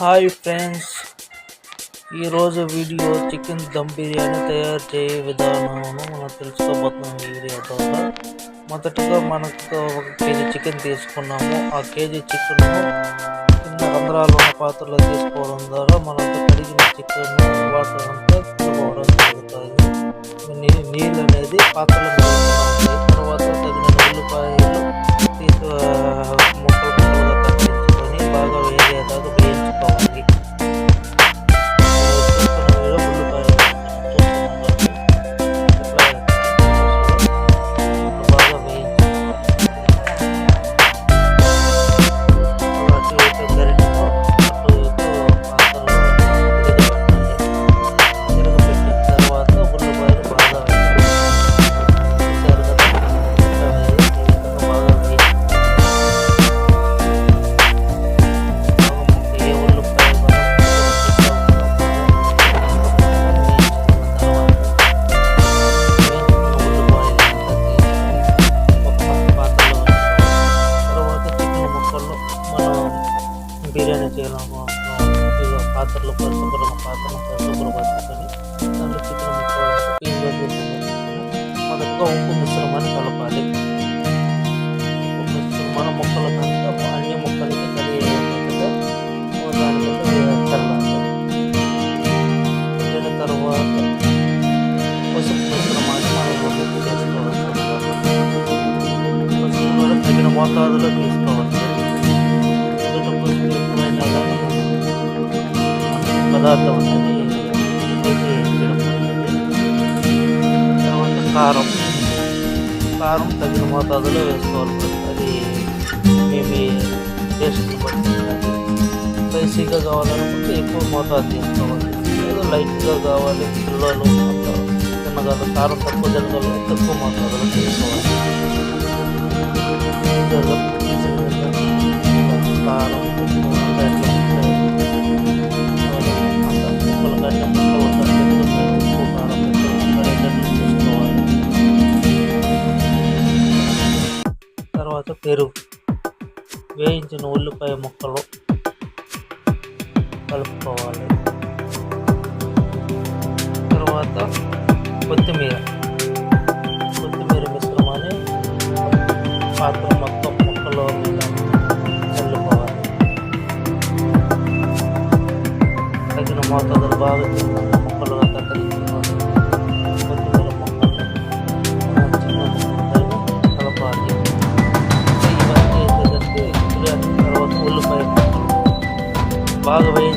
Hi friends. ఈరోజు video chicken dum biryani తయారు చేయ విధానమును మనం తెలుసుకోబోతున్నాం వీడియో ద్వారా. మొదటగా మనకు ఒక కేజీ చికెన్ తీసుకున్నాము. ఆ కేజీ చికెన్ చిన్న రంధ్రాలు ఉన్న పాత్రలో తీసుకోవడం ద్వారా మనకు కడిగిన చికెన్ వాటర్ అంతా తీసుకోవడం జరుగుతుంది. నీళ్ళు అనేది పాత్రలో తర్వాత తగిన ఉల్లిపాయలు ముక్కలు Follow, ele é todo preto, corre. మొదటగా ఉప్పు మిశ్రమాన్ని కలపాలి ఉప్పు మిశ్రమం ముక్కలకంతా అన్ని ముక్కలకి కలిగేటట్టుగా దానికంతా చల్లాలి చల్లిన తర్వాత పసుపు మిశ్రమాన్ని మనం ఒకటి చేసుకోవాలి పసుపు కూడా తగిన మోతాదులో తీసుకోవాలి ఎందుకంటే పసుపు ఎక్కువైనా కానీ పదార్థం అనేది ఉడికి చెడిపోతుంది తర్వాత కారం కారం తగిన మోతాదులో వేసుకోవాలి అది మీ టేస్ట్ని బట్టి స్పైసీగా కావాలనుకుంటే ఎక్కువ మోతాదు తీసుకోవాలి. ఏదో లైట్గా కావాలి పిల్లలు అంతా కారం తక్కువ తినగలరు తక్కువ మోతాదులో తీసుకోవాలి. పెరుగు వేయించిన ఉల్లిపాయ ముక్కలు కలుపుకోవాలి. తర్వాత కొత్తిమీర. కొత్తిమీర మిశ్రమాన్ని పాత్ర మొత్తం ముక్కలో చల్లుకోవాలి. తగిన మోతాదులు బాగా చిన్న ముక్కలుగా కత్తిరించి బాగా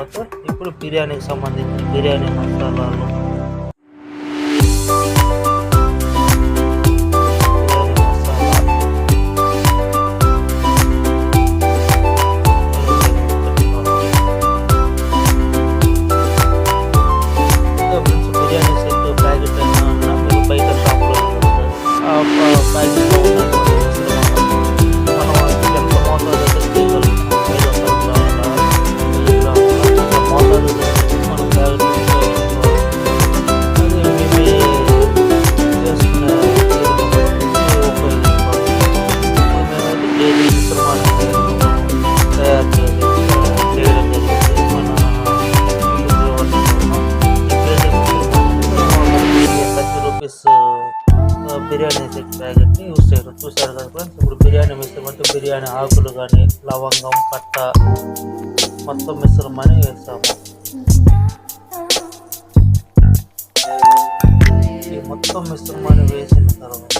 తర్వాత ఇప్పుడు బిర్యానీకి సంబంధించి బిర్యానీ మసాలాలు ప్యాకెట్ని యూజ్ చేయరు. చూశారు కదా ఫ్రెండ్స్? ఇప్పుడు బిర్యానీ మిశ్రమం అంటే బిర్యానీ ఆకులు కానీ లవంగం పట్ట మొత్తం మిశ్రమాన్ని వేస్తాము. ఈ మొత్తం మిశ్రమాన్ని వేసిన తర్వాత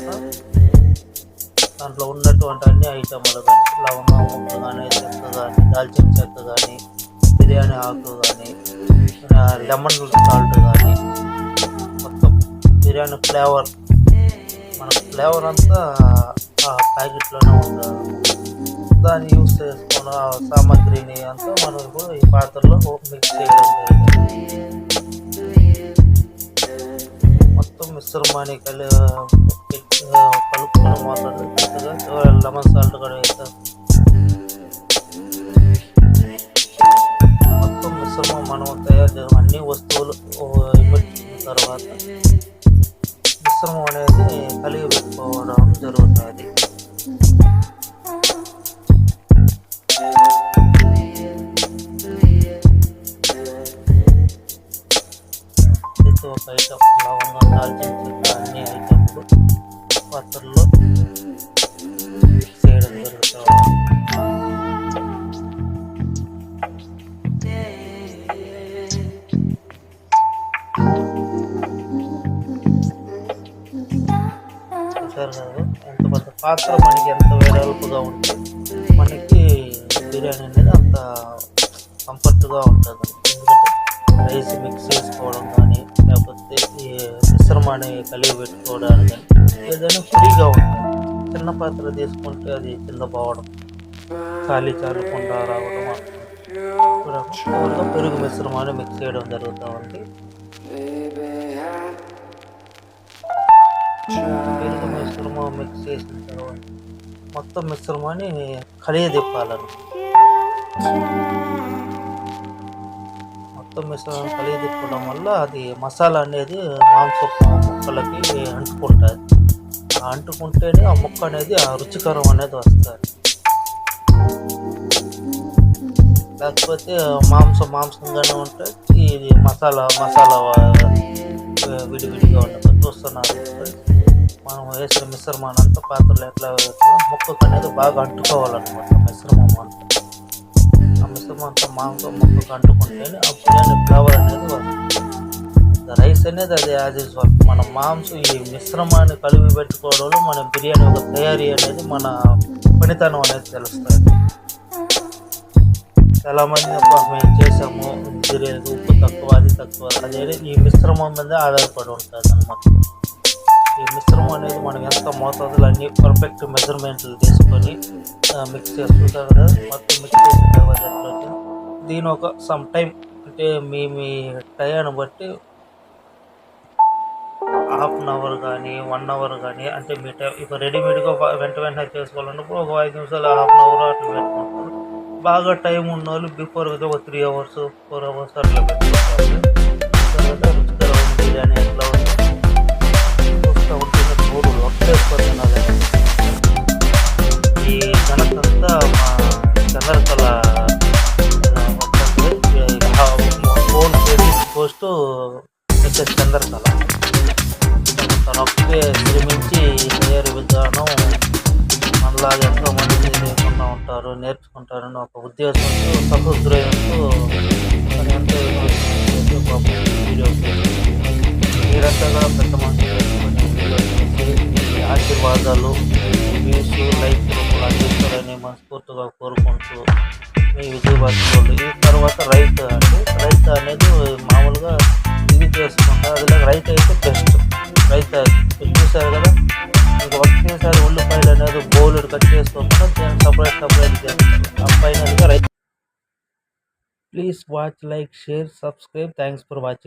దాంట్లో ఉన్నటువంటి అన్ని ఐటమ్లు కానీ లవంగం ముక్క కానీ చెక్క కానీ దాల్చిన చెక్క కానీ బిర్యానీ ఆకు కానీ లెమన్ సాల్ట్ కానీ మొత్తం బిర్యానీ ఫ్లేవర్ మన ఫ్లేవర్ అంతా ఆ ప్యాకెట్లోనే ఉంటుంది దాన్ని యూస్ చేసుకున్న సామాగ్రిని అంతా మనం ఇప్పుడు ఈ పాత్రలో మిక్స్ చేయడం జరిగింది. మొత్తం మిశ్రమాన్ని కలి కలుపుకొని మాత్రం లెమన్ సాల్ట్ కూడా వేస్తాం మొత్తం మిశ్రమం మనం తయారు చేయడం అన్ని వస్తువులు ఇమిడ్చిన తర్వాత మిశ్రమం అనేది కలిగి పెట్టుకోవడం జరుగుతుంది పాత్ర మనకి ఎంత వేడల్పుగా ఉంటే మనకి బిర్యానీ అనేది అంత కంఫర్ట్గా ఉంటుంది ఎందుకంటే రైస్ మిక్స్ చేసుకోవడం కానీ లేకపోతే మిశ్రమాన్ని కలిగి పెట్టుకోవడానికి కానీ ఏదైనా ఫ్రీగా ఉంటుంది చిన్న పాత్ర తీసుకుంటే అది కింద పోవడం ఖాళీ చాలకుండా రావడం అట్లా. పెరుగు మిశ్రమాన్ని మిక్స్ చేయడం జరుగుతూ ఉంది మిశ్రమం మిక్స్ చేసిన తర్వాత మొత్తం మిశ్రమాన్ని కలియ తిప్పాలను. మొత్తం మిశ్రమం కలియ తిప్పడం వల్ల అది మసాలా అనేది మాంసం ముక్కలకి అంటుకుంటుంది ఆ అంటుకుంటేనే ఆ ముక్క అనేది ఆ రుచికరం అనేది వస్తుంది లేకపోతే మాంసం మాంసంగానే ఉంటుంది ఇది మసాలా మసాలా విడివిడిగా ఉంటుంది చూస్తున్నారు. మనం వేసిన మిశ్రమాన్ని అంతా పాత్రలో ఎట్లా ముక్కకు అనేది బాగా అంటుకోవాలన్నమాట మిశ్రమం అంతా. ఆ మిశ్రమం అంతా మాంసం ముక్కకు అంటుకుంటేనే ఆ బిర్యానీ ఫ్లేవర్ అనేది వస్తుంది. రైస్ అనేది అది యాజ్ యూజువల్ మన మాంసం ఈ మిశ్రమాన్ని కలిపి పెట్టుకోవడంలో మన బిర్యానీ యొక్క తయారీ అనేది మన పనితనం అనేది తెలుస్తుంది. చాలామంది మేము చేసాము బిర్యానీ ఉప్పు తక్కువ అది తక్కువ అనేది ఈ మిశ్రమం మీద ఆధారపడి ఉంటుంది అన్నమాట ఈ మిశ్రమం అనేది మనం ఎంత మోతాదులు అన్ని పర్ఫెక్ట్ మెజర్మెంట్లు తీసుకొని మిక్స్ చేసుకుంటారు కదా మొత్తం మిక్స్ చేసిన తర్వాత ఎట్లా దీని ఒక సమ్ టైం అంటే మీ మీ టయాన్ని బట్టి హాఫ్ అన్ అవర్ కానీ వన్ అవర్ కానీ అంటే మీ టైం ఇప్పుడు రెడీమేడ్గా వెంట వెంటనే చేసుకోవాలన్నప్పుడు ఒక ఐదు నిమిషాలు హాఫ్ అన్ అవర్ అట్లా పెట్టుకుంటారు. బాగా టైం ఉన్న వాళ్ళు బిఫోర్ ఒక త్రీ అవర్స్ ఫోర్ అవర్స్ అట్లా పెట్టుకుంటారు. రుచికరమైన బిర్యానీ ఈ ఘనతంతా మా Chandrakala own credit post Mrs Chandrakala. తను శ్రమించి విధానం మనలాగా ఎంతో మంది లేకుండా ఉంటారు నేర్చుకుంటారని ఒక ఉద్దేశంతో సహృదయంతో తను ఎంతో మీరంతా కూడా పెద్ద మనుషులు ఆశీర్వాదాలు మీ ఆశీర్వాదాలు వ్యూస్ అందిస్తారని మనస్ఫూర్తిగా కోరుకుంటూ మీ విజయవాడ ఈ తర్వాత రైతు అంటే రైతు అనేది మామూలుగా ఇది చేసుకుంటారు అదిలో రైతు అయితే బెస్ట్ రైతు చూసారు కదా? ఇంక ఒకేసారి ఉల్లిపాయలు అనేది బౌలుడు కట్ చేసుకోకుండా దాన్ని సపరేట్ సపరేట్ చేస్తాం ఆ పైన రైతు please watch like share subscribe thanks for watching